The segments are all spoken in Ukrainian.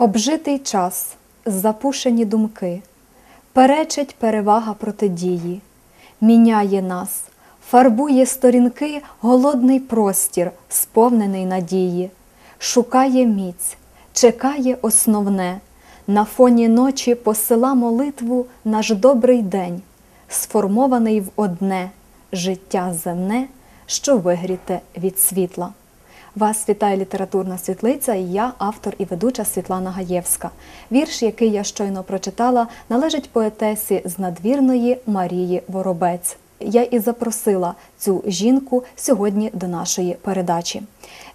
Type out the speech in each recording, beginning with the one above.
Обжитий час, запушені думки, перечить перевага протидії, міняє нас, фарбує сторінки голодний простір, сповнений надії, шукає міць, чекає основне, на фоні ночі посила молитву наш добрий день, сформований в одне життя земне, що вигріте від світла. Вас вітає літературна світлиця і я, автор і ведуча Світлана Гаєвська. Вірш, який я щойно прочитала, належить поетесі з надвірної Марії Воробець. Я і запросила цю жінку сьогодні до нашої передачі.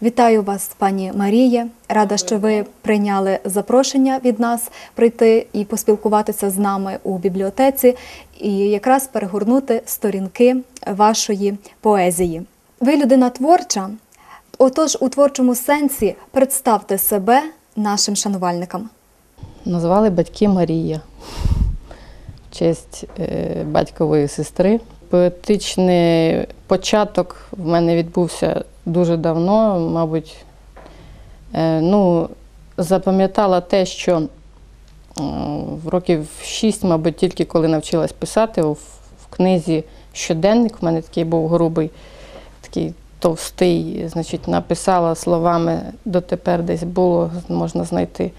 Вітаю вас, пані Маріє. Рада, що ви прийняли запрошення від нас прийти і поспілкуватися з нами у бібліотеці і якраз перегорнути сторінки вашої поезії. Ви людина творча. Отож, у творчому сенсі представте себе нашим шанувальникам. Назвали батьки Марія в честь е, батькової сестри. Поетичний початок в мене відбувся дуже давно, мабуть, е, ну, запам'ятала те, що е, в років шість, мабуть, тільки коли навчилась писати в, книзі щоденник, в мене такий був грубий, такий товстий, значить, написала словами дотепер десь було, можна знайти.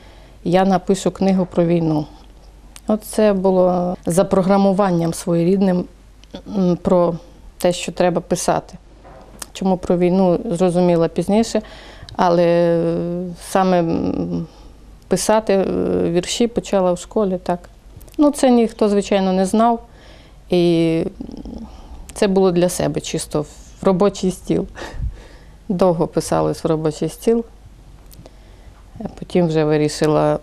Я напишу книгу про війну. От це було запрограмуванням своєрідним про те, що треба писати. Чому про війну зрозуміла пізніше, але е, саме писати е, вірші почала в школі, так. Ну, це ніхто, звичайно, не знав. І це було для себе чисто робочий стіл. Довго писалось в робочий стіл. Потім вже вирішила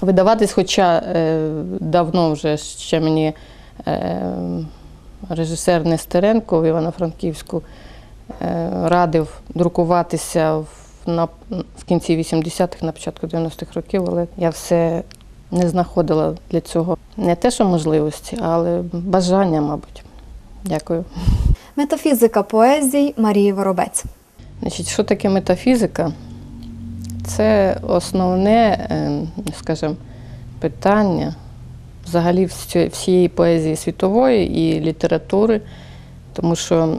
видаватись, хоча е, давно вже ще мені е, режисер Нестеренко в Івано-Франківську е, радив друкуватися в, на, в кінці 80-х, на початку 90-х років, але я все не знаходила для цього не те, що можливості, але бажання, мабуть. Дякую. Метафізика поезій Марії Воробець. Значить, що таке метафізика? Це основне, е, скажімо, питання взагалі всієї поезії світової і літератури, тому що,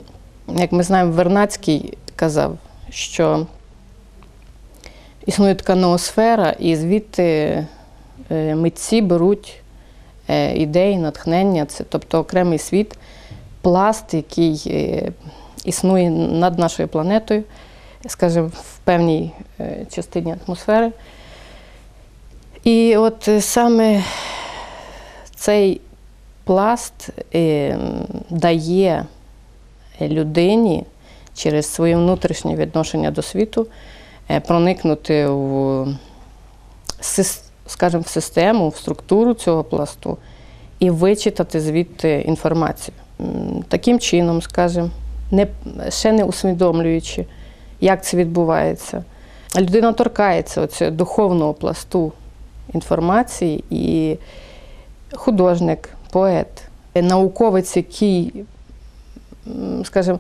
як ми знаємо, Вернацький казав, що існує така ноосфера, і звідти е, митці беруть е, ідеї, натхнення, це тобто окремий світ, пласт, який е, існує над нашою планетою, скажімо, в певній е, частині атмосфери. І от е, саме цей пласт дає людині через своє внутрішнє відношення до світу проникнути в, скажімо, в систему, в структуру цього пласту і вичитати звідти інформацію. Таким чином, скажімо, не, ще не усвідомлюючи, як це відбувається. Людина торкається оцього духовного пласту інформації, і художник, поет, науковець, який, скажімо,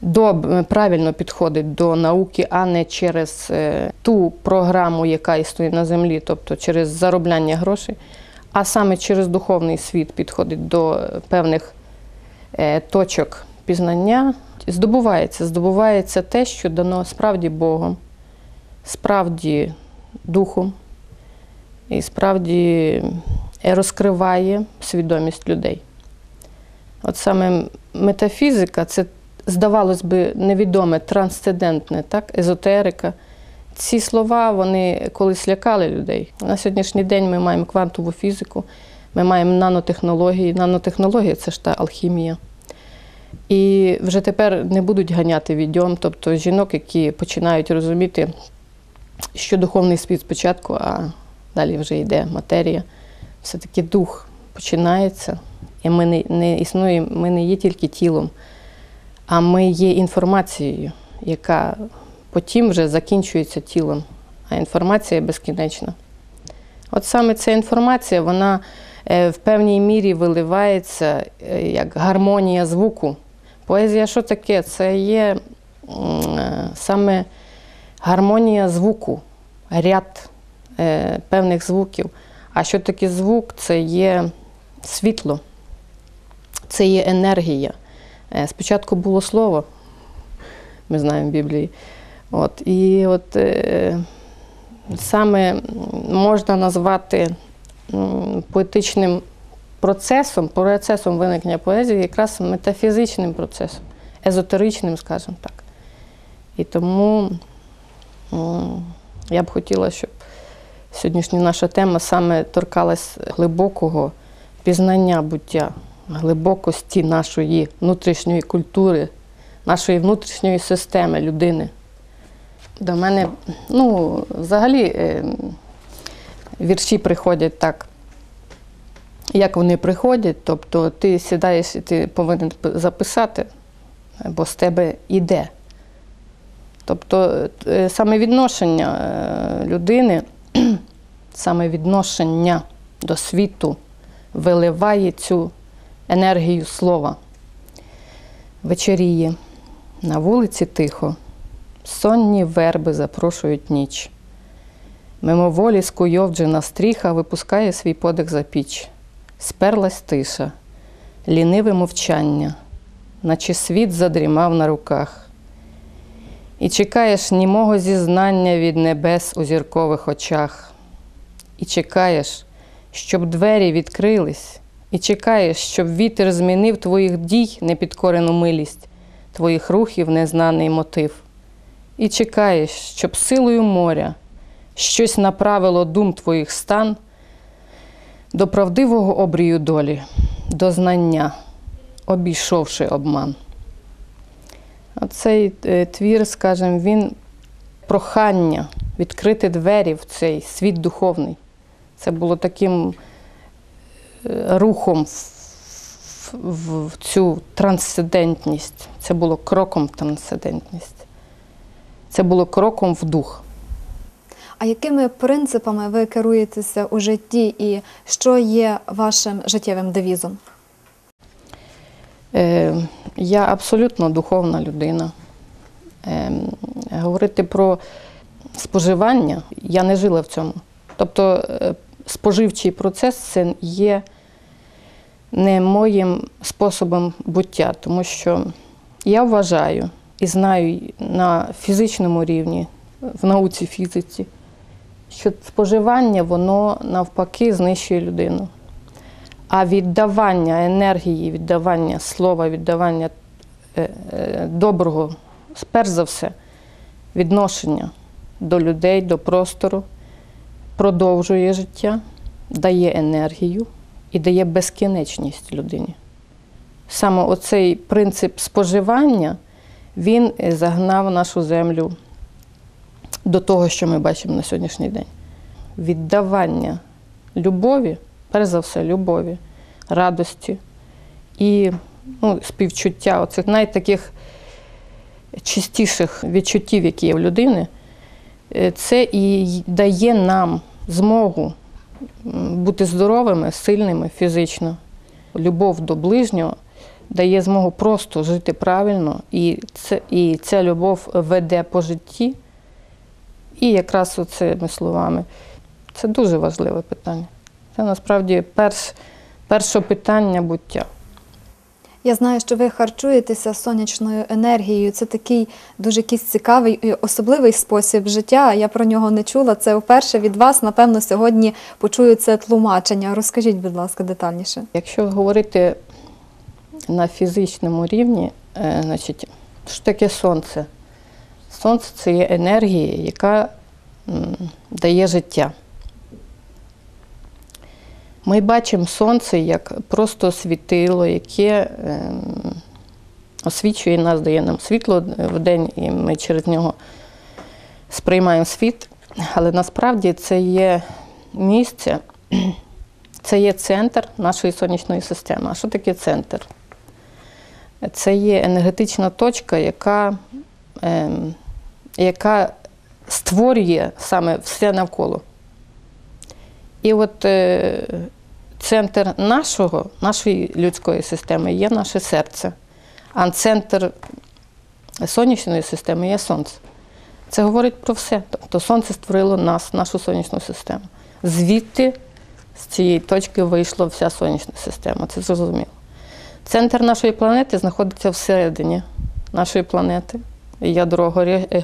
доб, правильно підходить до науки, а не через е, ту програму, яка існує на землі, тобто через заробляння грошей, а саме через духовний світ підходить до певних точок пізнання, здобувається, здобувається те, що дано справді Богом, справді Духом і справді розкриває свідомість людей. От саме метафізика це, здавалось би, невідоме, трансцендентне, так? езотерика. Ці слова вони колись лякали людей. На сьогоднішній день ми маємо квантову фізику, ми маємо нанотехнології. Нанотехнологія це ж та алхімія. І вже тепер не будуть ганяти відьом, тобто жінок, які починають розуміти, що духовний світ спочатку, а далі вже йде матерія. Все-таки дух починається, і ми не, не існуємо, ми не є тільки тілом, а ми є інформацією, яка потім вже закінчується тілом, а інформація безкінечна. От саме ця інформація, вона в певній мірі виливається е, як гармонія звуку. Поезія що таке? Це є е, саме гармонія звуку, ряд е, певних звуків. А що таке звук? Це є світло, це є енергія. Е, Спочатку було слово, ми знаємо в Біблії. От, і от е, саме можна назвати поетичним процесом, процесом виникнення поезії, якраз метафізичним процесом, езотеричним, скажімо так. І тому я б хотіла, щоб сьогоднішня наша тема саме торкалась глибокого пізнання буття, глибокості нашої внутрішньої культури, нашої внутрішньої системи людини. До мене, ну, взагалі, е, вірші приходять так, як вони приходять. Тобто ти сідаєш і ти повинен записати, бо з тебе йде. Тобто е, саме відношення е, людини, саме відношення до світу виливає цю енергію слова. Вечеріє, на вулиці тихо, сонні верби запрошують ніч. Мимоволі скуйовджена стріха випускає свій подих за піч. Сперлась тиша, ліниве мовчання, наче світ задрімав на руках. І чекаєш німого зізнання від небес у зіркових очах. І чекаєш, щоб двері відкрились, і чекаєш, щоб вітер змінив твоїх дій непідкорену милість, твоїх рухів незнаний мотив. І чекаєш, щоб силою моря щось направило дум твоїх стан до правдивого обрію долі, до знання, обійшовши обман. Оцей е, твір, скажімо, він прохання відкрити двері в цей світ духовний. Це було таким е, рухом в, в, в цю трансцендентність. Це було кроком в трансцендентність. Це було кроком в дух. А якими принципами ви керуєтеся у житті і що є вашим життєвим девізом? Е, я абсолютно духовна людина. Е, говорити про споживання я не жила в цьому. Тобто е, споживчий процес це є не моїм способом буття, тому що я вважаю і знаю на фізичному рівні, в науці фізиці, що споживання воно навпаки знищує людину. А віддавання енергії, віддавання слова, віддавання е, е, доброго, перш за все, відношення до людей, до простору, продовжує життя, дає енергію і дає безкінечність людині. Саме оцей принцип споживання, він е, загнав нашу землю до того, що ми бачимо на сьогоднішній день. Віддавання любові, перш за все, любові, радості і ну, співчуття оцих найтаких чистіших відчуттів, які є в людини, е, це і дає нам змогу бути здоровими, сильними фізично. Любов до ближнього дає змогу просто жити правильно, і, це, і ця любов веде по житті. І якраз оцими словами. Це дуже важливе питання. Це насправді перш, перше питання буття. Я знаю, що ви харчуєтеся сонячною енергією. Це такий дуже якийсь цікавий і особливий спосіб життя. Я про нього не чула. Це вперше від вас, напевно, сьогодні почую це тлумачення. Розкажіть, будь ласка, детальніше. Якщо говорити на фізичному рівні, е, значить, що таке сонце? Сонце це є енергія, яка дає життя. Ми бачимо сонце як просто світило, яке ем, освічує нас, дає нам світло в день, і ми через нього сприймаємо світ. Але насправді це є місце, це є центр нашої сонячної системи. А що таке центр? Це є енергетична точка, яка, яка створює саме все навколо. І от е, центр нашого, нашої людської системи є наше серце, а центр сонячної системи є сонце. Це говорить про все. Тобто сонце створило нас, нашу сонячну систему. Звідти, з цієї точки, вийшла вся сонячна система. Це зрозуміло. Центр нашої планети знаходиться всередині нашої планети. Ядро,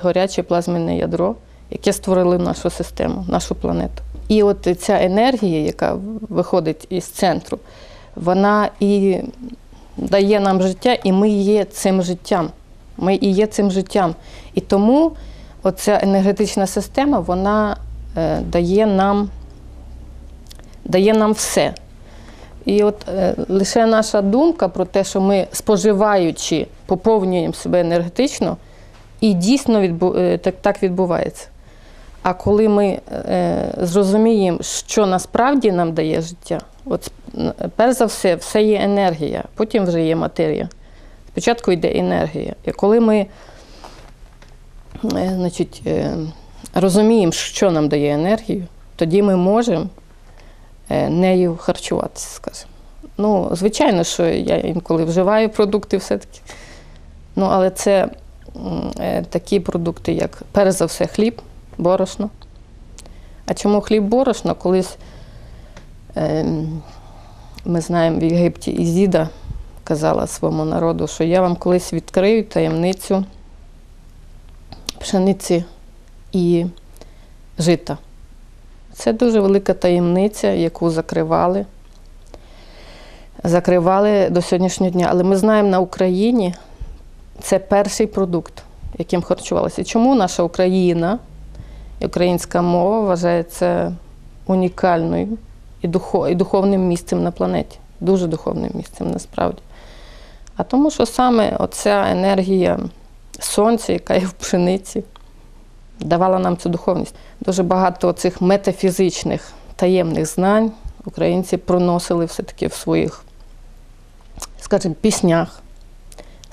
горяче плазменне ядро, яке створило нашу систему, нашу планету. І от ця енергія, яка виходить із центру, вона і дає нам життя, і ми є цим життям. Ми і є цим життям. І тому оця енергетична система вона е, дає, нам, дає нам все. І от е, лише наша думка про те, що ми, споживаючи, поповнюємо себе енергетично, і дійсно відбу, е, так, так відбувається. А коли ми е, зрозуміємо, що насправді нам дає життя, от перш за все, все є енергія, потім вже є матерія. Спочатку йде енергія. І коли ми е, значить, е, розуміємо, що нам дає енергію, тоді ми можемо е, нею харчуватися, скажімо. Ну, звичайно, що я інколи вживаю продукти все-таки. Ну, але це такі продукти, як перш за все хліб, борошно. А чому хліб борошно? Колись е, ми знаємо в Єгипті Ізіда казала своєму народу, що я вам колись відкрию таємницю пшениці і жита. Це дуже велика таємниця, яку закривали. Закривали до сьогоднішнього дня. Але ми знаємо, на Україні це перший продукт, яким харчувалися. Чому наша Україна і українська мова вважається унікальною і, духов, і духовним місцем на планеті? Дуже духовним місцем насправді. А тому, що саме оця енергія сонця, яка є в пшениці, давала нам цю духовність. Дуже багато цих метафізичних таємних знань українці проносили все-таки в своїх, скажімо, піснях,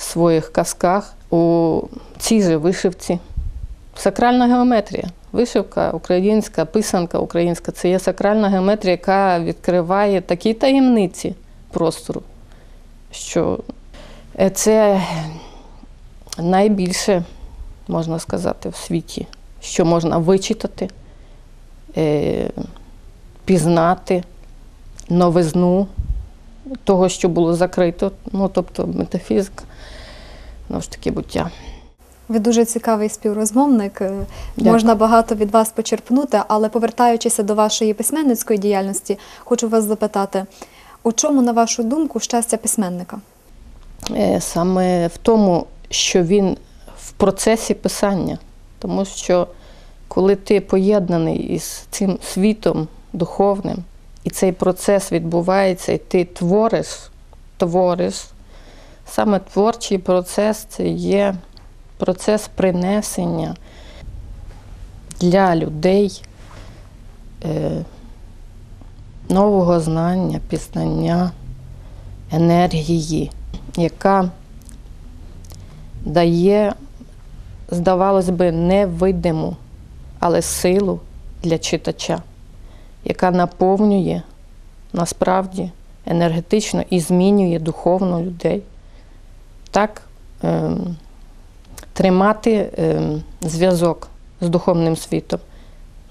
своїх казках у цій же вишивці. Сакральна геометрія. Вишивка українська, писанка українська це є сакральна геометрія, яка відкриває такі таємниці простору, що е, це найбільше, можна сказати, в світі, що можна вичитати, е, пізнати новизну того, що було закрито, ну, тобто метафізика, ну ж таки буття. Ви дуже цікавий співрозмовник. е, Дякую. Можна багато від вас почерпнути, але повертаючися до вашої письменницької діяльності, хочу вас запитати, у чому, на вашу думку, щастя письменника? Е, саме в тому, що він в процесі писання. Тому що коли ти поєднаний із цим світом духовним, і цей процес відбувається, і ти твориш, твориш, саме творчий процес це є процес принесення для людей е, нового знання, пізнання, енергії, яка дає, здавалось би, невидиму, але силу для читача, яка наповнює насправді енергетично і змінює духовно людей. Так, ем, тримати ем, зв'язок з духовним світом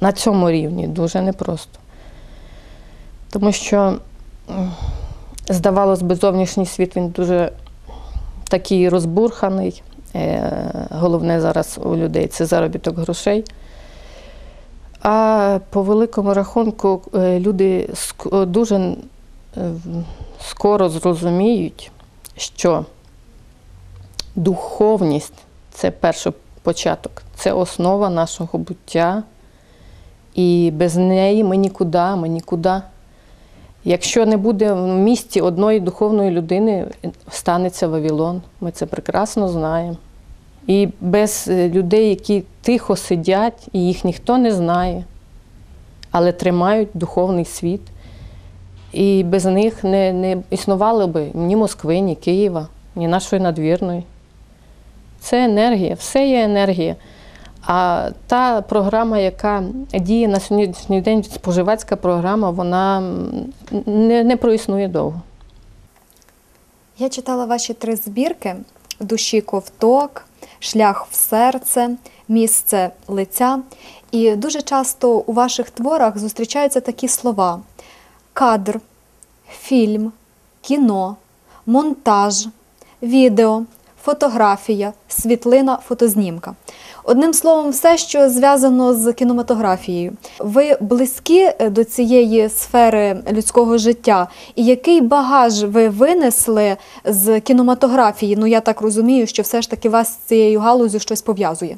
на цьому рівні дуже непросто. Тому що, здавалось би, зовнішній світ він дуже такий розбурханий. Е, Головне зараз у людей це заробіток грошей. А по великому рахунку е, люди дуже скоро зрозуміють, що духовність це перший початок, це основа нашого буття. І без неї ми нікуди, ми нікуди. Якщо не буде в місті одної духовної людини, станеться Вавилон. Ми це прекрасно знаємо. І без е, людей, які тихо сидять, і їх ніхто не знає, але тримають духовний світ. І без них не, не існувало би ні Москви, ні Києва, ні нашої надвірної. Це енергія, все є енергія. А та програма, яка діє на сьогоднішній день, споживацька програма, вона не, не проіснує довго. Я читала ваші три збірки душі ковток, шлях в серце, місце лиця. І дуже часто у ваших творах зустрічаються такі слова: кадр, фільм, кіно, монтаж, відео, фотографія, світлина, фотознімка. Одним словом, все, що зв'язано з кінематографією. Ви близькі е, до цієї сфери людського життя, і який багаж ви винесли з кінематографії? Ну я так розумію, що все ж таки вас з цією галузю щось пов'язує.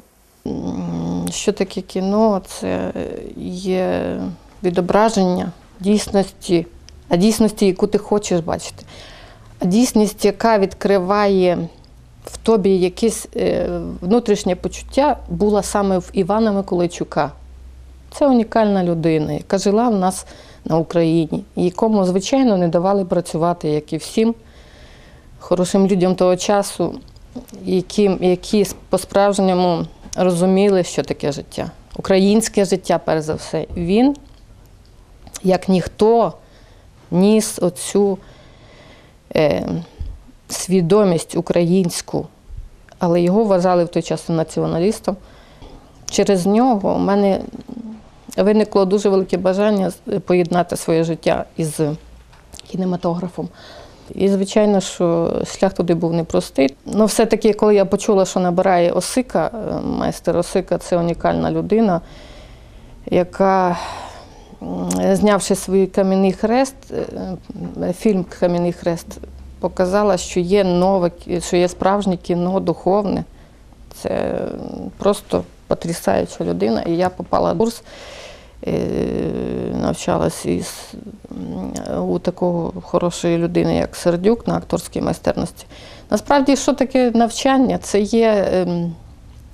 Що таке кіно? Це є відображення дійсності, а дійсності, яку ти хочеш бачити. А дійсність, яка відкриває в тобі якесь е, внутрішнє почуття, була саме в Івана Миколайчука. Це унікальна людина, яка жила в нас на Україні, якому, звичайно, не давали працювати, як і всім хорошим людям того часу, які, які по-справжньому розуміли, що таке життя. Українське життя, перш за все. Він, як ніхто, ніс оцю е, свідомість українську, але його вважали в той час націоналістом. Через нього у мене виникло дуже велике бажання поєднати своє життя із кінематографом. І, звичайно, що шлях туди був непростий. Ну, все-таки, коли я почула, що набирає Осика, е, майстер Осика це унікальна людина, яка, знявши свій кам'яний хрест, е, фільм Кам'яний хрест, показала, що є нове, що є справжнє кіно духовне. Це просто потрясаюча людина. І я попала в курс, е, навчалась із, у такого хорошої людини, як Сердюк, на акторській майстерності. Насправді, що таке навчання? Це є ем,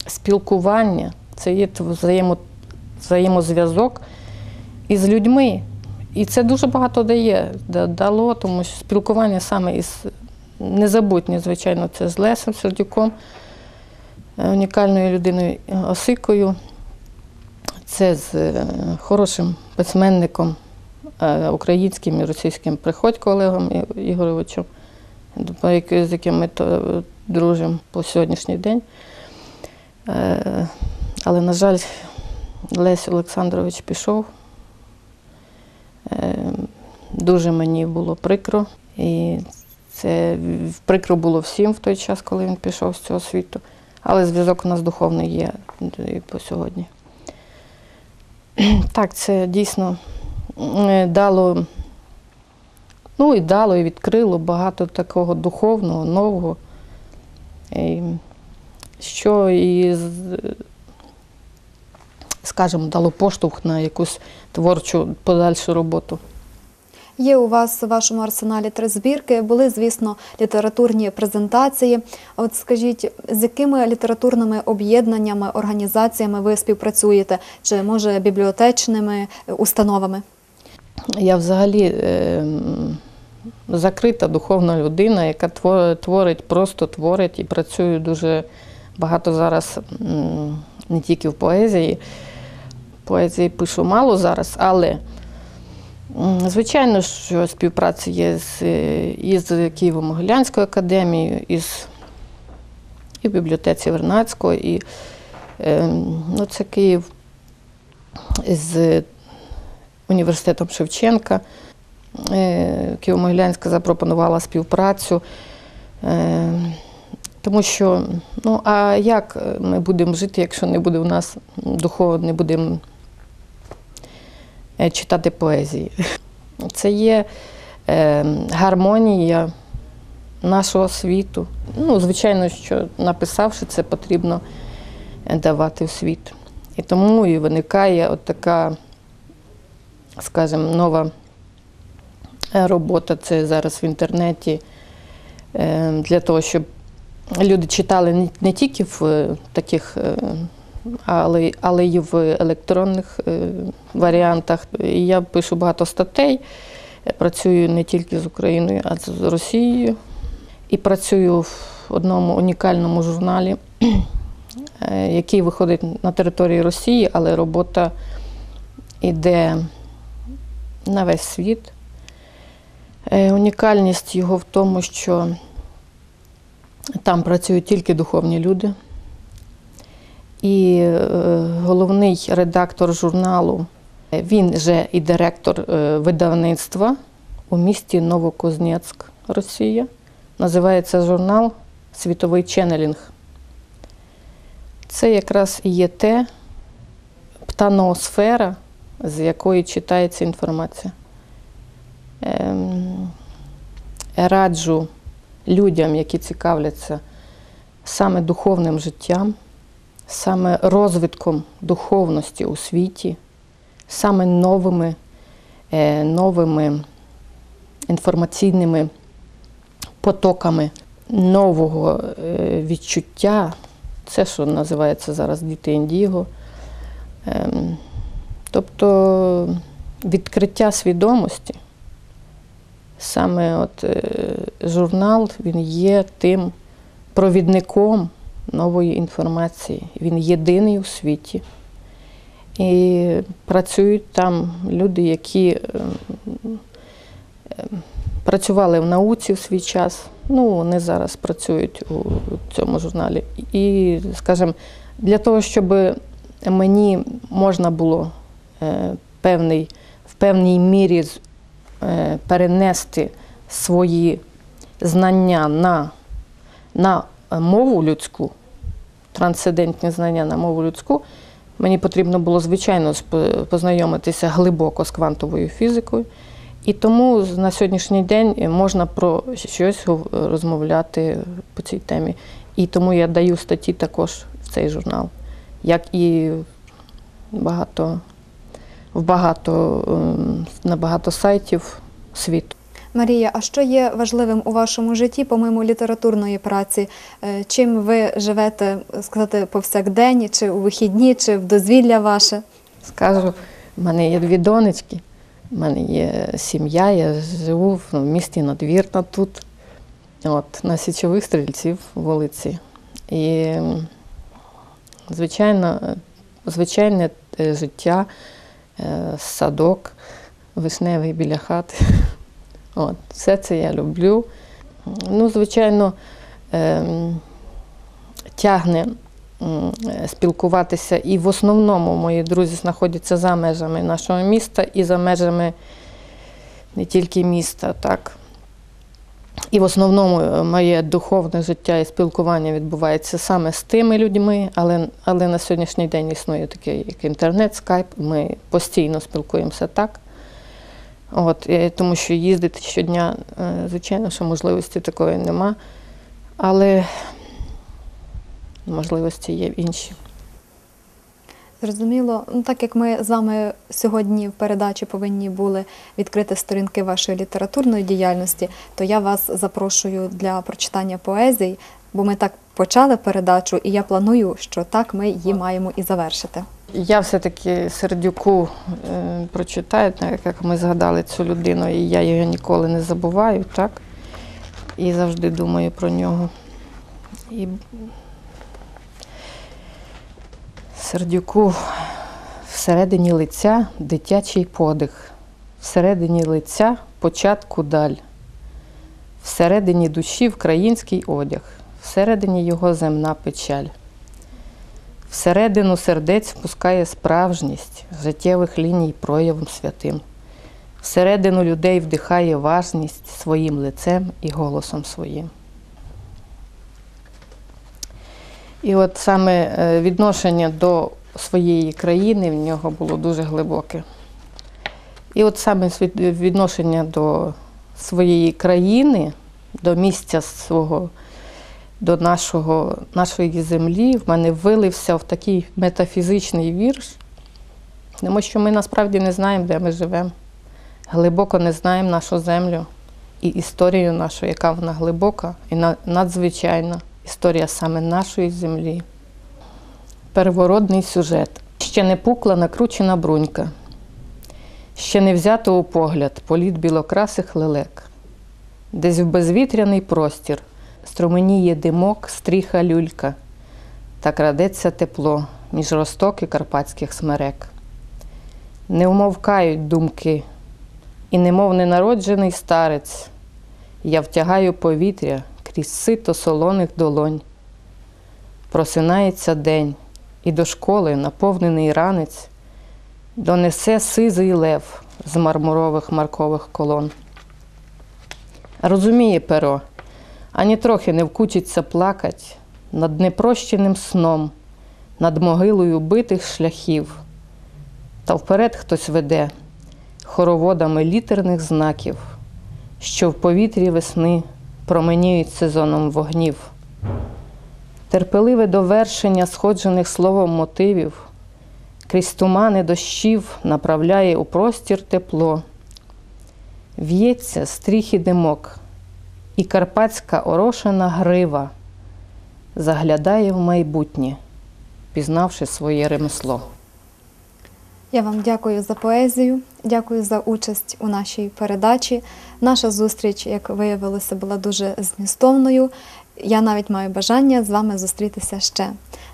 спілкування, це є взаємо, взаємозв'язок із людьми. І це дуже багато дає, дало, тому що спілкування саме із незабутнє, звичайно, це з Лесем Сердюком, е, унікальною людиною Осикою. Це з е, хорошим письменником е, українським і російським Приходько Олегом Ігоровичем, з яким ми дружимо по сьогоднішній день. Але, на жаль, Лесь Олександрович пішов. Е, Дуже мені було прикро. І це прикро було всім в той час, коли він пішов з цього світу. Але зв'язок у нас духовний є і по сьогодні. Так, це дійсно е, дало, ну і дало, і відкрило багато такого духовного, нового, що і, скажімо, дало поштовх на якусь творчу подальшу роботу. Є у вас у вашому арсеналі три збірки. Були, звісно, літературні презентації. От скажіть, з якими літературними об'єднаннями, організаціями ви співпрацюєте? Чи може бібліотечними е, установами? Я взагалі е, закрита духовна людина, яка творить, просто творить і працюю дуже багато зараз не тільки в поезії. Поезії пишу мало зараз, але звичайно, що співпраця є з, е, із Києво-Могилянською академією, із і в бібліотеці Вернацького, і е, ну, це Київ з університетом Шевченка. Е, Києво-Могилянська запропонувала співпрацю. Е, Тому що, ну а як ми будемо жити, якщо не буде у нас духовно, не будемо читати поезії? Це є е, гармонія нашого світу. Ну, звичайно, що написавши це, потрібно е, давати в світ. І тому і виникає от така, скажімо, нова е, робота. Це зараз в інтернеті е, для того, щоб люди читали не- тільки в е, таких, е, але, але й в електронних е, варіантах. Я пишу багато статей, працюю не тільки з Україною, а з Росією. І працюю в одному унікальному журналі, е, який виходить на території Росії, але робота йде на весь світ. Е, Унікальність його в тому, що там працюють тільки духовні люди, І е, головний редактор журналу, він же і директор е, видавництва у місті Новокузнецьк, Росія. Називається журнал Світовий ченнелінг. Це якраз і є те птаноосфера, з якої читається інформація. Ем, раджу людям, які цікавляться саме духовним життям, саме розвитком духовності у світі, саме новими, е, новими інформаційними потоками нового е, відчуття. Це, що називається зараз діти індіго. Ем, тобто відкриття свідомості. Саме от, е, журнал він є тим провідником нової інформації. Він єдиний у світі. І працюють там люди, які ем, ем, працювали в науці в свій час. Ну, вони зараз працюють у цьому журналі. І, скажімо, для того, щоб мені можна було е, певний, в певній мірі е, перенести свої знання на, на мову людську, трансцендентні знання на мову людську, мені потрібно було, звичайно, познайомитися глибоко з квантовою фізикою. І тому на сьогоднішній день можна про щось розмовляти по цій темі. І тому я даю статті також в цей журнал, як і багато, в багато, ем, на багато сайтів світу. Марія, а що є важливим у вашому житті, помимо літературної праці? Е, Чим ви живете, сказати, повсякдень, чи у вихідні, чи в дозвілля ваше? Скажу, в мене є дві донечки, в мене є сім'я, я живу в місті Надвірна тут, от, на січових стрільців вулиці. І, звичайно, звичайне е, життя, е, садок, вишневий біля хати. От, все це я люблю. Ну, звичайно, ем, тягне е, спілкуватися. І в основному мої друзі знаходяться за межами нашого міста і за межами не тільки міста, так. І в основному е, моє духовне життя і спілкування відбувається саме з тими людьми, але, але на сьогоднішній день існує таке, як інтернет, скайп. Ми постійно спілкуємося так. От, тому що їздити щодня, е, звичайно, що можливості такої нема. Але можливості є інші. Зрозуміло, ну так як ми з вами сьогодні в передачі повинні були відкрити сторінки вашої літературної діяльності, то я вас запрошую для прочитання поезій, бо ми так почали передачу, і я планую, що так ми її маємо і завершити. Я все-таки Сердюку е, прочитаю, як ми згадали цю людину, і я його ніколи не забуваю, так? І завжди думаю про нього. І Сердюку всередині лиця дитячий подих, всередині лиця початку даль, всередині душі український одяг, всередині його земна печаль. Всередину сердець впускає справжність життєвих ліній проявом святим. Всередину людей вдихає важність своїм лицем і голосом своїм. І от саме е, відношення до своєї країни в нього було дуже глибоке. І от саме відношення до своєї країни, до місця свого до нашого, нашої землі в мене вилився в такий метафізичний вірш, тому що ми насправді не знаємо, де ми живемо. Глибоко не знаємо нашу землю і історію нашу, яка вона глибока і на- надзвичайна історія саме нашої землі. Первородний сюжет. Ще не пукла накручена брунька, ще не взято у погляд політ білокрасих лелек, десь в безвітряний простір струменіє димок, стріха люлька, та крадеться тепло між розтоки карпатських смерек. Не вмовкають думки, і немов ненароджений старець, я втягаю повітря крізь сито солоних долонь. Просинається день, і до школи наповнений ранець донесе сизий лев з мармурових маркових колон. Розуміє перо, ані трохи не вкучиться плакать над непрощеним сном, над могилою битих шляхів. Та вперед хтось веде хороводами літерних знаків, що в повітрі весни променіють сезоном вогнів. Терпеливе довершення сходжених словом мотивів, крізь тумани дощів направляє у простір тепло. В'ється стріх і димок, і карпатська орошена грива заглядає в майбутнє, пізнавши своє ремесло. Я вам дякую за поезію, дякую за участь у нашій передачі. Наша зустріч, як виявилося, була дуже змістовною. Я навіть маю бажання з вами зустрітися ще.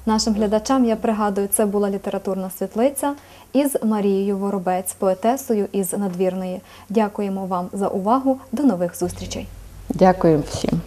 Нашим глядачам я пригадую, це була літературна світлиця із Марією Воробець, поетесою із надвірної. Дякуємо вам за увагу. До нових зустрічей. Дякую всім.